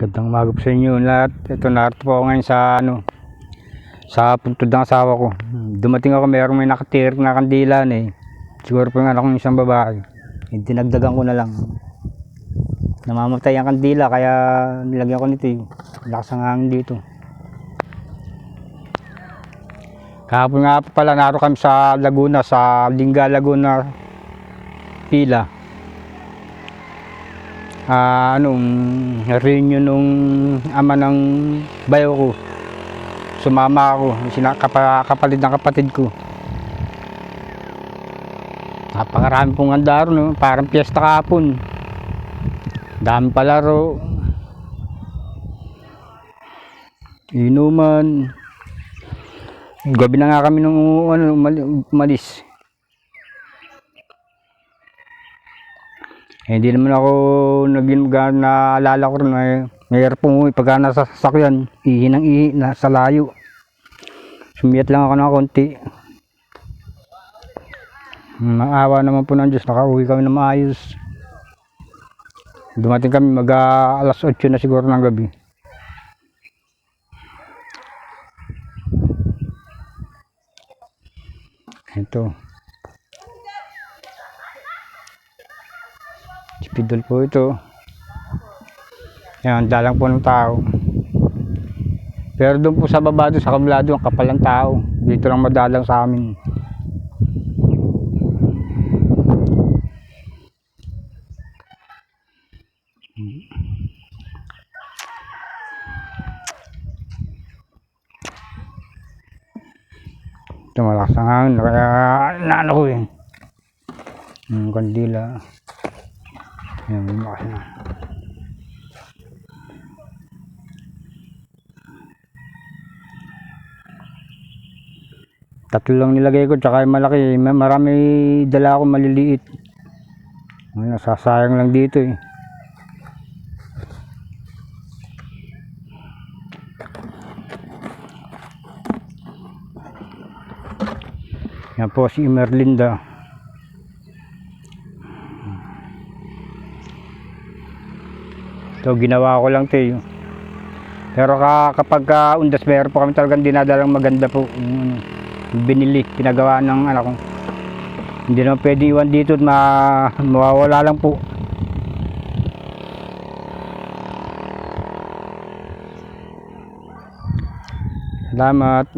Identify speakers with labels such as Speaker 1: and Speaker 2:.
Speaker 1: Gandang umaga po sa inyo lahat. Ito narito po ngayon sa ano sa puntod ng asawa ko. Dumating ako mayroong may nakatirik na kandila na eh. Siguro po yung anak isang babae. Eh, dinagdagan ko na lang. Namamatay ang kandila kaya nilagyan ko nito eh. Lakas ang hangin dito. Kahapon nga pala naro kami sa Laguna, sa Lingga Laguna Pila. Ah, anong reunion nung ama ng bayo ko. Sumama ako, sina, kapa, kapalit ng kapatid ko. Napakarami pong handa ron, no? parang piyesta kahapon. Dami palaro. Inuman. Gabi na nga kami nung ano, umali- Eh, hindi naman ako naging naalala ko rin. Eh, mayroon pong pagka nasa sasakyan, ihi ng ihi, nasa layo. Sumiyat lang ako ng konti. Maawa naman po ng Diyos, nakauwi kami na maayos. Dumating kami mag ah, alas 8 na siguro ng gabi. Ito. Spidol po ito. Yan, dalang po ng tao. Pero doon po sa baba doon, sa kabila doon, kapal ng tao. Dito lang madalang sa amin. Ito malakas ang hangin, kaya naano ko eh. Yung kandila. Yan, malakas na. Tatlo lang nilagay ko, tsaka yung malaki. Ma- Marami dala ako maliliit. Ay, nasasayang lang dito eh. Yan po si Merlinda. Ito, ginawa ko lang eh. Pero ka, kapag ka undas meron po kami talagang dinadalang maganda po. Ano, binili, pinagawa ng anak ko. Hindi naman pwede iwan dito at ma, mawawala lang po. Salamat.